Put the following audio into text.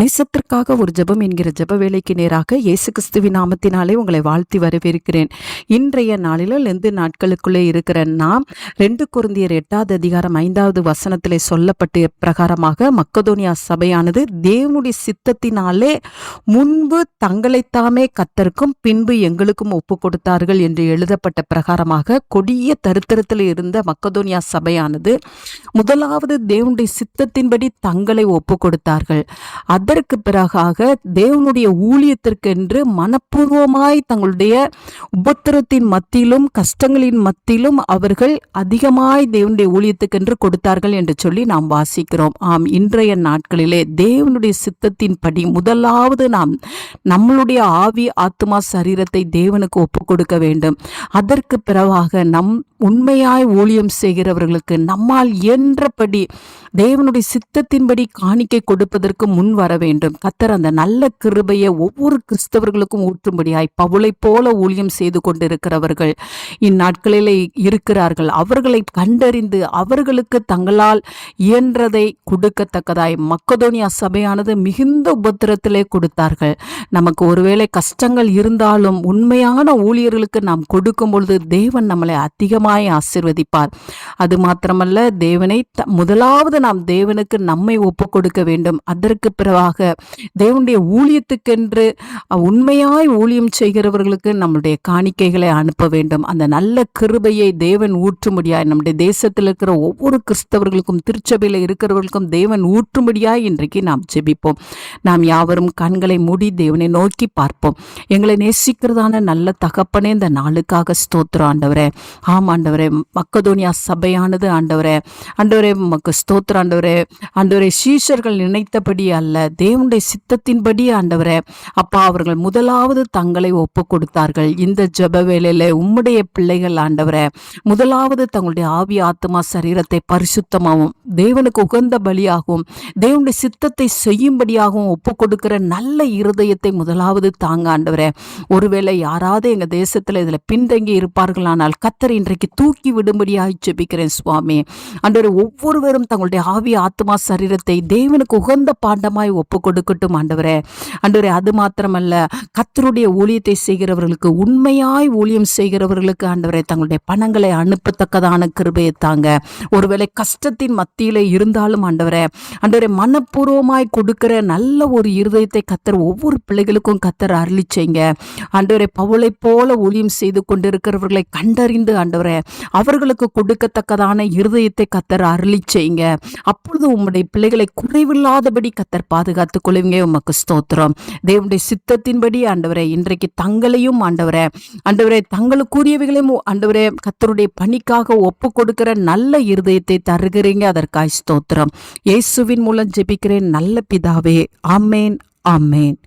தேசத்திற்காக ஒரு ஜெபம் என்கிற ஜெப வேலைக்கு நேராக இயேசு கிறிஸ்துவின் நாமத்தினாலே உங்களை வாழ்த்தி வரவேற்கிறேன். இன்றைய நாளில் எந்த நாட்களுக்குள்ளே இருக்கிற நாம் ரெண்டு குருந்தியர் எட்டாவது அதிகாரம் ஐந்தாவது வசனத்திலே சொல்லப்பட்ட பிரகாரமாக மக்கதோனியா சபையானது தேவனுடைய சித்தத்தினாலே முன்பு தங்களைத்தாமே கத்தருக்கும் பின்பு எங்களுக்கும் ஒப்பு கொடுத்தார்கள் என்று எழுதப்பட்ட பிரகாரமாக கொடிய தருத்தரத்தில் இருந்த மக்கதோனியா சபையானது முதலாவது தேவனுடைய சித்தத்தின்படி தங்களை ஒப்பு கொடுத்தார்கள். அது அதற்கு பிறகாக தேவனுடைய ஊழியத்திற்கென்று மனப்பூர்வமாய் தங்களுடைய உபத்திரத்தின் மத்தியிலும் கஷ்டங்களின் மத்தியிலும் அவர்கள் அதிகமாய் தேவனுடைய ஊழியத்துக்கென்று கொடுத்தார்கள் என்று சொல்லி நாம் வாசிக்கிறோம். ஆம் இன்றைய நாட்களிலே தேவனுடைய சித்தத்தின்படி முதலாவது நாம் நம்மளுடைய ஆவி ஆத்மா சரீரத்தை தேவனுக்கு ஒப்பு கொடுக்க வேண்டும். அதற்கு பிறவாக நம் உண்மையாய் ஊழியம் செய்கிறவர்களுக்கு நம்மால் இயன்றபடி தேவனுடைய சித்தத்தின்படி காணிக்கை கொடுப்பதற்கு முன் வர வேண்டும். கத்தர் அந்த நல்ல கிருபையை ஒவ்வொரு கிறிஸ்தவர்களுக்கும் ஊற்றும்படியாய் பவுளை போல ஊழியம் செய்து கொண்டிருக்கிறவர்கள் இந்நாட்களிலே இருக்கிறார்கள். அவர்களை கண்டறிந்து அவர்களுக்கு தங்களால் இயன்றதை கொடுக்கத்தக்கதாய் மக்கதோனியா சபையானது மிகுந்த உபத்திரத்திலே கொடுத்தார்கள். நமக்கு ஒருவேளை கஷ்டங்கள் இருந்தாலும் உண்மையான ஊழியர்களுக்கு நாம் கொடுக்கும் பொழுது தேவன் நம்மளை அதிகமாய் ஆசிர்வதிப்பார். அது மாத்திரமல்ல தேவனை முதலாவது நாம் தேவனுக்கு நம்மை ஒப்பு கொடுக்க வேண்டும். அதற்கு பிறகு பிறகாக தேவனுடைய ஊழியத்துக்கென்று உண்மையாய் ஊழியம் செய்கிறவர்களுக்கு நம்முடைய காணிக்கைகளை அனுப்ப வேண்டும். அந்த நல்ல கிருபையை தேவன் ஊற்றும்படியாய் நம்முடைய தேசத்தில் இருக்கிற ஒவ்வொரு கிறிஸ்தவர்களுக்கும் திருச்சபையில் இருக்கிறவர்களுக்கும் தேவன் ஊற்றும்படியாய் இன்றைக்கு நாம் ஜெபிப்போம். நாம் யாவரும் கண்களை மூடி தேவனை நோக்கி பார்ப்போம். எங்களை நேசிக்கிறதான நல்ல தகப்பனே இந்த நாளுக்காக ஸ்தோத்திரம் ஆண்டவரே. ஆம் ஆண்டவரே மக்கதோனியா சபையானது ஆண்டவரே. ஆண்டவரே மக்கு ஸ்தோத்திரம் ஆண்டவரே. ஆண்டவரே சீஷர்கள் நினைத்தபடி அல்ல தேவனுடைய சித்தத்தின்படி ஆண்டவரே. அப்பா அவர்கள் முதலாவது தங்களை ஒப்பு கொடுத்தார்கள் இந்த ஜப வேலையில உம்முடைய பிள்ளைகள் ஆண்டவரே முதலாவது தங்களுடைய ஆவி ஆத்மா சரீரத்தை பரிசுத்தமாகவும் தேவனுக்கு உகந்த பலியாகவும் தேவனுடைய சித்தத்தை செய்யும்படியாகவும் ஒப்பு கொடுக்கிற நல்ல இருதயத்தை முதலாவது தாங்க ஆண்டவரே. ஒருவேளை யாராவது எங்கள் தேசத்தில் இதில் பின்தங்கி இருப்பார்களானால் கத்தர் இன்றைக்கு தூக்கி விடும்படியாக ஜெபிக்கிறேன் சுவாமி. ஆண்டவரே ஒவ்வொருவரும் தங்களுடைய ஆவி ஆத்மா சரீரத்தை தேவனுக்கு உகந்த பாண்டமாய் ஒப்பு கொடுக்கட்டும் ஆண்டவரே. ஆண்டவரே அது மாத்திரமல்ல கத்தருடைய ஊழியத்தை செய்கிறவர்களுக்கு உண்மையாய் ஊழியம் செய்கிறவர்களுக்கு ஆண்டவரை தங்களுடைய பணங்களை அனுப்பத்தக்கதான கிருபையை தாங்க. ஒருவேளை கஷ்டத்தின் மத்தியில் இருந்தாலும் ஆண்டவரே ஆண்டவரே மனப்பூர்வமாய் கொடுக்கிற நல்ல ஒரு இருதயத்தை கத்தர் ஒவ்வொரு பிள்ளைகளுக்கும் கத்தர் அருளி செய்யுங்க. ஆண்டவரே பவுளை போல ஊழியம் செய்து கொண்டிருக்கிறவர்களை கண்டறிந்து ஆண்டவரே அவர்களுக்கு கொடுக்கத்தக்கதான இருதயத்தை கத்தர் அருளி அப்பொழுது உம்முடைய பிள்ளைகளை குறைவில்லாதபடி கத்தர் பாதுகாத்துக் கொள்ளுவீங்க. உமக்கு ஸ்தோத்திரம். தேவனுடைய சித்தத்தின்படி ஆண்டவரே இன்றைக்கு தங்களையும் ஆண்டவரே ஆண்டவரே தங்களுக்குரியவைகளையும் ஆண்டவரே கத்தருடைய பணிக்காக ஒப்பு கொடுக்கிற நல்ல இருதயத்தை தருகிறீங்க. அதற்காய் ஸ்தோத்திரம். இயேசுவின் மூலம் ஜெபிக்கிறேன். நல்ல பிதாவே ஆமேன் ஆமேன்